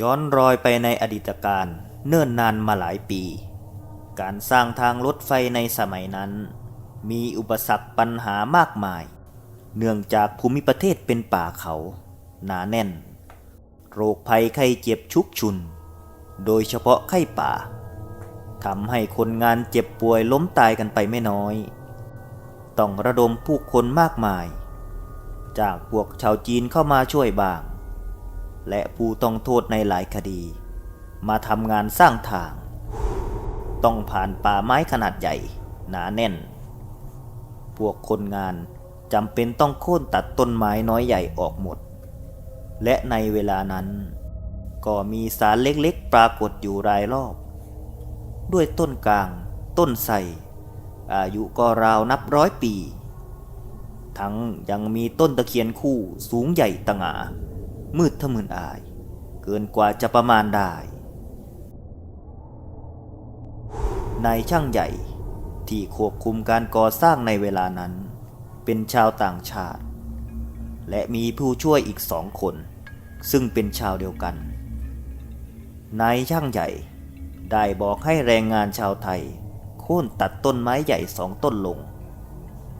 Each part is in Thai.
ย้อนรอยไปในอดีตการเนิ่นนานมาหลายปี การสร้างทางรถไฟในสมัยนั้น มีอุปสรรคปัญหามากมาย เนื่องจากภูมิประเทศเป็นป่าเขาหนาแน่น โรคภัยไข้เจ็บชุกชุน โดยเฉพาะไข้ป่าทำให้คนงานเจ็บป่วยล้มตายกันไปไม่น้อย ต้องระดมผู้คนมากมาย จากพวกชาวจีนเข้ามาช่วยบ้าง และผู้ต้องโทษในหลายคดี มาทำงานสร้างทาง ต้องผ่านป่าไม้ขนาดใหญ่ หนาแน่น พวกคนงานจำเป็นต้องโค่นตัดต้นไม้น้อยใหญ่ออกหมด และในเวลานั้น ก็มีสารเล็กๆปรากฏอยู่รายรอบ ด้วยต้นกลาง ต้นไทรอายุก็ราวนับร้อยปี ทั้งยังมีต้นตะเคียนคู่สูงใหญ่ตะหงา มืดทะมึนอาย เกินกว่าจะประมาณได้นายช่างใหญ่ที่ควบคุมการก่อสร้างในเวลานั้น เป็นชาวต่างชาติ และมีผู้ช่วยอีกสองคน ซึ่งเป็นชาวเดียวกันนายช่างใหญ่ได้บอกให้แรงงานชาวไทย โค่นตัดต้นไม้ใหญ่สองต้นลง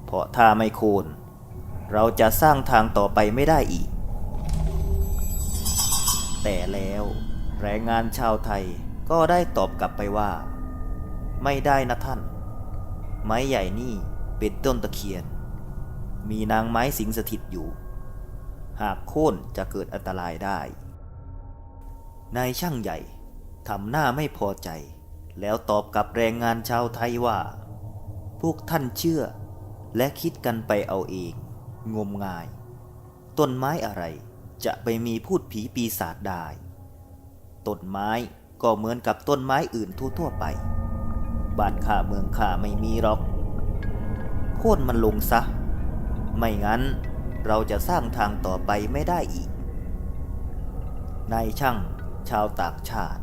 เพราะถ้าไม่โค่นเราจะสร้างทางต่อไปไม่ได้อีก แต่แล้วแรงงานชาวไทยก็ได้ตอบกลับไปว่า ไม่ได้นะท่าน ไม้ใหญ่นี่เป็นต้นตะเคียน มีนางไม้สิงสถิตอยู่ หากโค่นจะเกิดอันตรายได้ นายช่างใหญ่ทำหน้าไม่พอใจ แล้วตอบกับแรงงานชาวไทยว่า พวกท่านเชื่อ และคิดกันไปเอาเอง งมงาย ต้นไม้อะไร จะไปมีพูดผีปีศาจได้ ต้นไม้ก็เหมือนกับต้นไม้อื่นทั่วๆไป บ้านข้าเมืองข้าไม่มีหรอก โค่นมันลงซะ ไม่งั้นเราจะสร้างทางต่อไปไม่ได้อีก นายช่างชาวต่างชาติ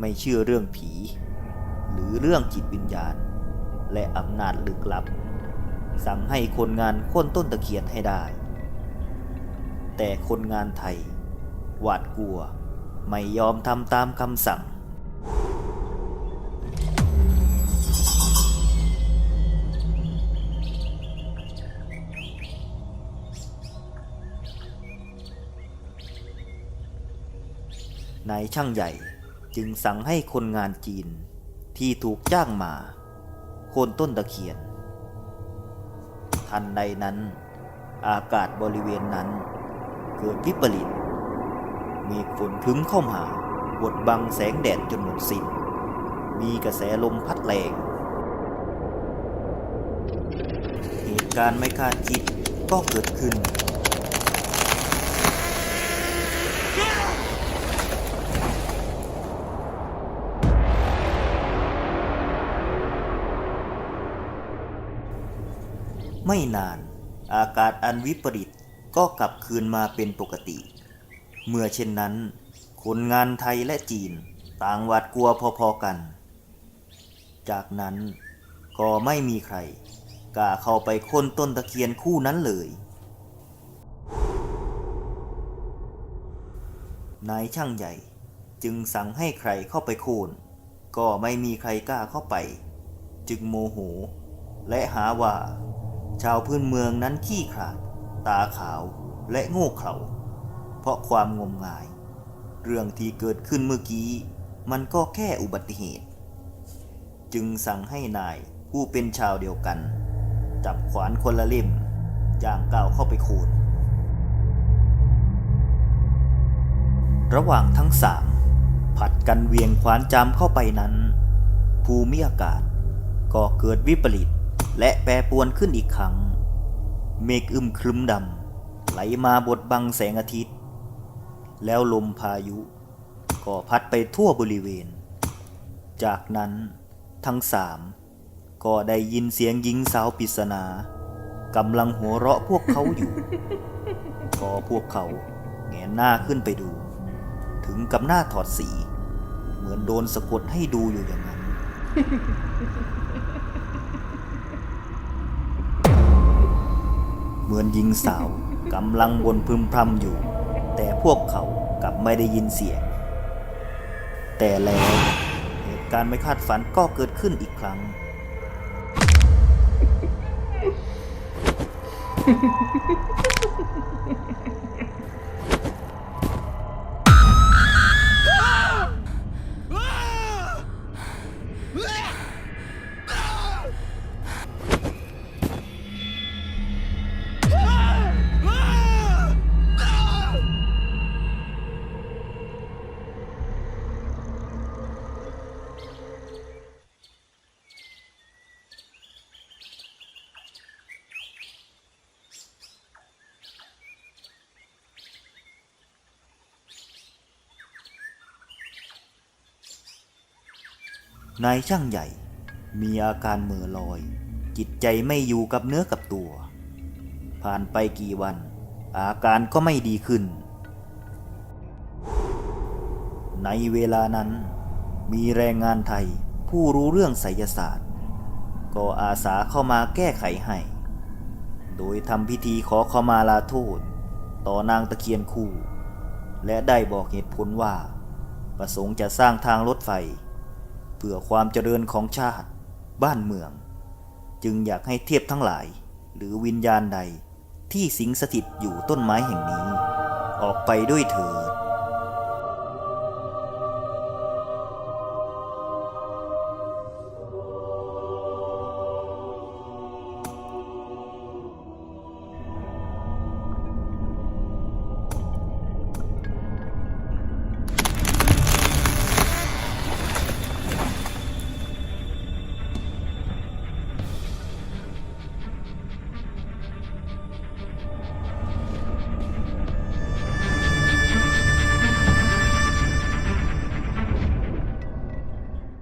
ไม่เชื่อเรื่องผี หรือเรื่องจิตวิญญาณ และอำนาจลึกลับ สั่งให้คนงานโค่นต้นตะเคียนให้ได้ แต่คนงานไทย หวาดกลัว ไม่ยอมทำตามคำสั่ง นายช่างใหญ่จึงสั่งให้คนงานจีนที่ถูกจ้างมา โค่นต้นตะเคียน ทันใดนั้น อากาศบริเวณนั้น เกิดวิปริตมีฝนคึ้มเข้ามาบดบังแสงแดดจนหมดสิ้น มีกระแสลมพัดแรง เหตุการณ์ไม่คาดคิดก็เกิดขึ้น ไม่นานอากาศอันวิปริต ก็กลับคืนมาเป็นปกติ เมื่อเช่นนั้น คนงานไทยและจีนต่างหวาดกลัวพอๆกัน จากนั้นก็ไม่มีใครกล้าเข้าไปค้นต้นตะเคียนคู่นั้นเลย นายช่างใหญ่จึงสั่งให้ใครเข้าไปโค่นก็ไม่มีใครกล้าเข้าไป จึงโมโห และหาว่า ชาวพื้นเมืองนั้นขี้ขลาด ตาขาวและโง่เขลาเพราะความงมงาย เรื่องที่เกิดขึ้นเมื่อกี้ มันก็แค่อุบัติเหตุ จึงสั่งให้นายผู้เป็นชาวเดียวกัน จับขวานคนละเล่มย่างก้าวเข้าไปโคนระหว่างทั้งสามผัดกันเวียงขวานจามเข้าไปนั้น ภูมิอากาศก็เกิดวิปริตและแปรปวนขึ้นอีกครั้ง เมฆอึมครึ้มดำไหลมาบดบังแสงอาทิตย์ แล้วลมพายุ ก็พัดไปทั่วบริเวณ จากนั้นทั้งสามก็ได้ยินเสียงหญิงสาวปริศนากำลังหัวเราะพวกเขาอยู่ พอพวกเขาแงนหน้าขึ้นไปดู ถึงกับหน้าถอดสี เหมือนโดนสะกดให้ดูอยู่อย่างนั้น มือนหญิงสาวกำลังบนพึมพำอยู่ แต่พวกเขากลับไม่ได้ยินเสียง แต่แล้วเหตุการณ์ไม่คาดฝันก็เกิดขึ้นอีกครั้ง นายช่างใหญ่ มีอาการเม่อลอย จิตใจไม่อยู่กับเนื้อกับตัว ผ่านไปกี่วัน อาการก็ไม่ดีขึ้น ในเวลานั้น มีแรงงานไทยผู้รู้เรื่องไสยศาสตร์ ก็อาสาเข้ามาแก้ไขให้ โดยทำพิธีขอขมาลาโทษ ต่อนางตะเคียนคู่ และได้บอกเหตุผลว่า ประสงค์จะสร้างทางรถไฟ พื่อความเจริญของชาติ บ้านเมือง จึงอยากให้เทพทั้งหลาย หรือวิญญาณใดที่สิงสถิตอยู่ต้นไม้แห่งนี้ ออกไปด้วยเถิด